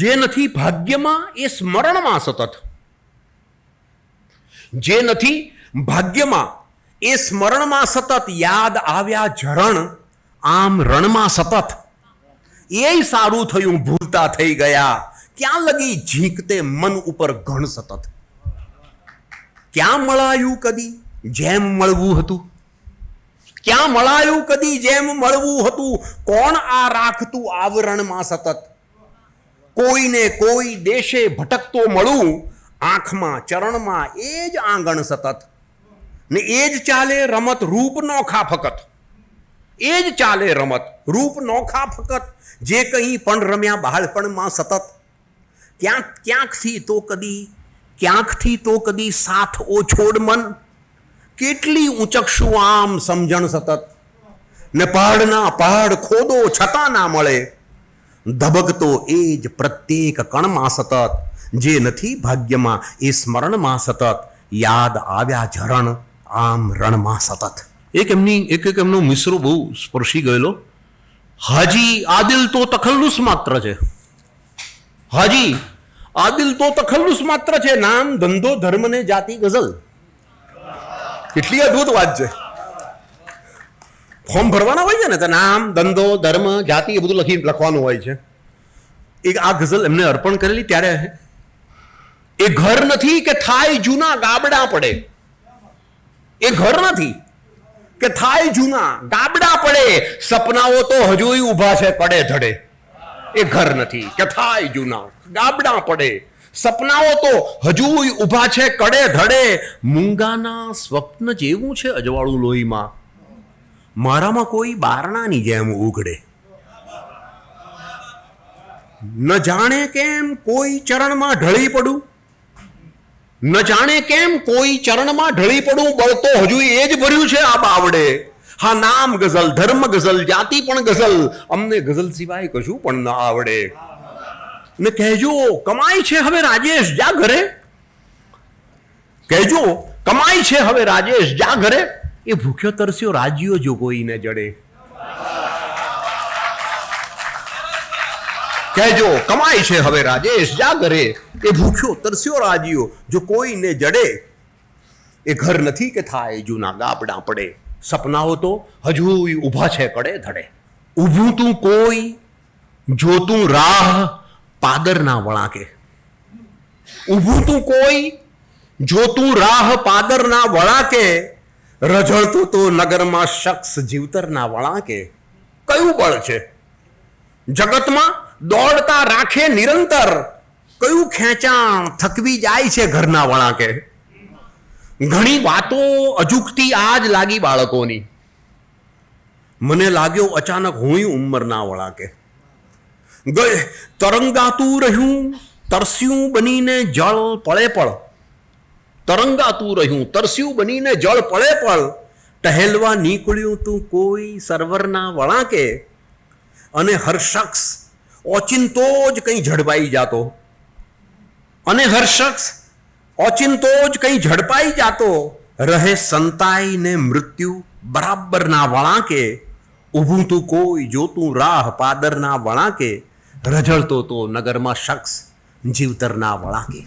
જે નથી ભાગ્યમાં એ સ્મરણમાં સતત જે નથી ભાગ્યમાં એ સ્મરણમાં સતત યાદ આવ્યા ઝરણ આમ રણમાં સતત એ સારું થયું ભૂલતા થઈ ગયા ક્યાં લગી ઝીંકતે મન ઉપર ઘણ સતત ક્યાં મળાયું કદી જેમ મળવું હતું ક્યાં મળાયું કદી જેમ મળવું હતું કોણ આ રાખતું આવરણમાં સતત કોઈને કોઈ દેશે ભટકતો મળું, આંખમાં, ચરણમાં એ જ આંગણ સતત. ને એ જ ચાલે રમત, રૂપ નોખા ફકત. એ જ ચાલે રમત, રૂપ નોખા ફકત. જે કંઈ પણ રમ્યા બાળપણમાં સતત. ક્યાંક, ક્યાંકથી તો કદી, ક્યાંકથી તો કદી સાથ ઓ છોડ મન. કેટલી ઊંચકશું આમ સમજણ સતત. ને પહાડના પહાડ ખોદો છતાં ના મળે. ધબકતો એ જ પ્રત્યેક કણમાં સતત. જે નથી ભાગ્યમાં, એ સ્મરણમાં સતત. યાદ આવ્યા ઝરણ, આમ રણમાં સતત. એક એમની, એક એક એમનો મિસરો બહુ સ્પર્શી ગયેલો. હાજી, આદિલ તો તખલ્લુસ માત્ર છે. હાજી, આદિલ તો તખલ્લુસ માત્ર છે. નામ, ધંધો ધર્મ ને જાતિ, ગઝલ. કેટલી અદ્ભુત વાત છે. ફોર્મ ભરવાના હોય છે ને, તો નામ, ધંધો, ધર્મ, જાતિ, એ બધું લખી, લખવાનું હોય છે. એક આ ગઝલ એમને અર્પણ કરેલી ત્યારે એ ઘર નથી કે થાય જૂના, ગાબડા પડે. એ ઘર નથી કે થાય જૂના, ગાબડા પડે. સપનાઓ તો હજુય ઊભા છે, પડે ધડે. એ ઘર નથી કે થાય જૂના, ગાબડા પડે. સપનાઓ તો હજુય ઊભા છે, કડે ધડે. મૂંગાના સ્વપ્ન જેવું છે અજવાળું લોહીમાં. મારામાં કોઈ બારણાની જેમ ઉઘડે. ન જાણે કેમ કોઈ ચરણમાં ઢળી પડું. ન જાણે કેમ કોઈ ચરણમાં ઢળી પડું. બળતો હજુ એ જ ભર્યું છે આ બાવડે. હા, નામ ગઝલ, ધર્મ ગઝલ, જાતિ પણ ગઝલ. અમને ગઝલ સિવાય કશું પણ ન આવડે. ને કહેજો કમાય છે હવે રાજેશ, જા ઘરે. કહેજો કમાય છે હવે રાજેશ, જા ઘરે. એ ભૂખ્યો તરસ્યો રાજ્યો જો કોઈને જડે. કહેજો કમાય છે હવે રાજેશ, જા ઘરે. એ ભૂખ્યો તરસ્યો રાજ્યો જો કોઈને જડે. એ ઘર નથી કે થાય, જૂના ગાબડા પડે. સપનાઓ તો હજુ ઊભા છે કડે ધડે. ઊભું તું કોઈ, જોતું રાહ પાદરના વળાકે. ઊભું તું કોઈ, જોતું રાહ પાદરના વળાકે. રઝળતું તો નગરમાં શખ્સ જીવતરના વળાંકે કયું બળ છે? જગતમાં દોડતા રાખે નિરંતર કયું ખેંચાણ થકવી જાય છે ઘરના વળાંકે? ઘણી વાતો અજુકતી આજ લાગી બાળકોની. મને લાગ્યો અચાનક હું ઉંમરના વળાકે. ગય, તરંગાતું રહ્યું, તરસ્યું બનીને જળ પળે પળ. તરંગાતું રહ્યું તરસ્યું બનીને જળ પળે પળ. ટહેલવા નીકળ્યું તું કોઈ સર્વરના વળાંકે અને હર શખ્સ ઓચિંતો જ કંઈ ઝડપાઈ જાતો. અને હર શખ્સ ઓચિંતો જ કંઈ ઝડપાઈ જાતો. રહે સંતાઈને મૃત્યુ બરાબરના વળાંકે. ઊભું તું કોઈ જોતું રાહ પાદરના વળાંકે. રઝળતો તો નગરમાં શખ્સ જીવતરના વળાકે.